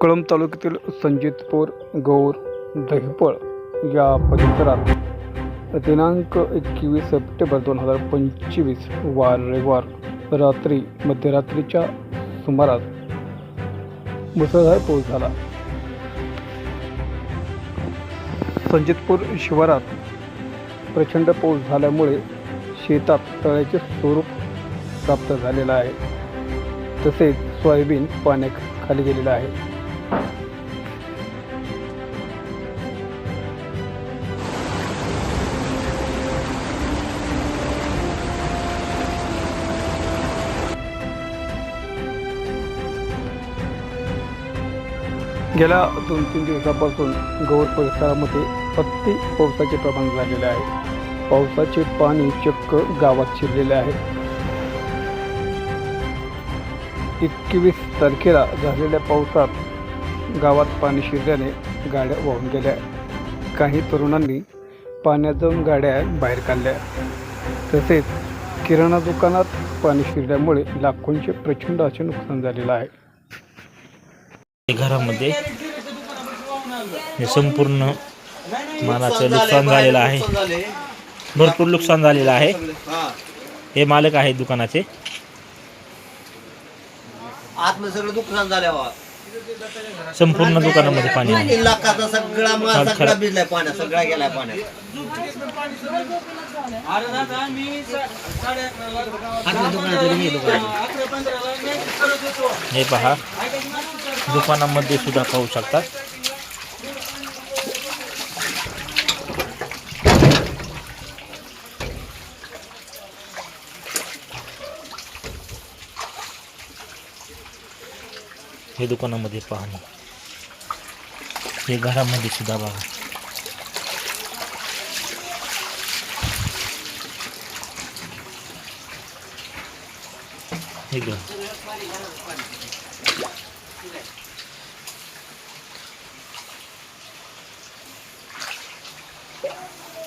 कळंब तालुक्यातील संजितपूर गौर दहिपळ या परिसरात दिनांक एकवीस सप्टेंबर दोन हजार पंचवीस वार रविवार रात्री मध्यरात्रीच्या सुमारास मुसळधार पाऊस झाला. संजितपूर शिवारात प्रचंड पाऊस झाल्यामुळे शेतात तळ्याचे स्वरूप प्राप्त झालेलं आहे. तसेच सोयाबीन पाण्याखाली गेलेलं आहे. गेल्या दोन तीन दिवसापासून गौर परिसरामध्ये अति पावसाचे प्रमाण झालेले आहे. पावसाचे पाणी चक्क गावात शिरलेले आहे. एकवीस तारखेला झालेल्या पावसात गावात पाणी शिरल्याने गाड्या वाहून गेल्या. काही तरुणांनी पाण्यात जाऊन गाड्या बाहेर काढल्या. तसेच किराणा दुकानात पाणी शिरल्यामुळे लाखोंचे प्रचंड असे नुकसान झालेलं आहे. घरामध्ये हे संपूर्ण मालाचं नुकसान झालेलं आहे. भरपूर नुकसान झालेलं आहे. हे मालक आहेत दुकानाचे. आतमध्ये सगळं नुकसान झालं संपूर्ण दुकानामध्ये पाणी आहे. लाखाचा सगळा माल सगळा. भिजलाय पाण्यात सगळा गेलाय पाण्यात. हे हे पहा. दुकानामध्ये सुद्धा पाहू शकतात हे दुकानामध्ये पाहणे हे घरामध्ये सुद्धा बघा हे घर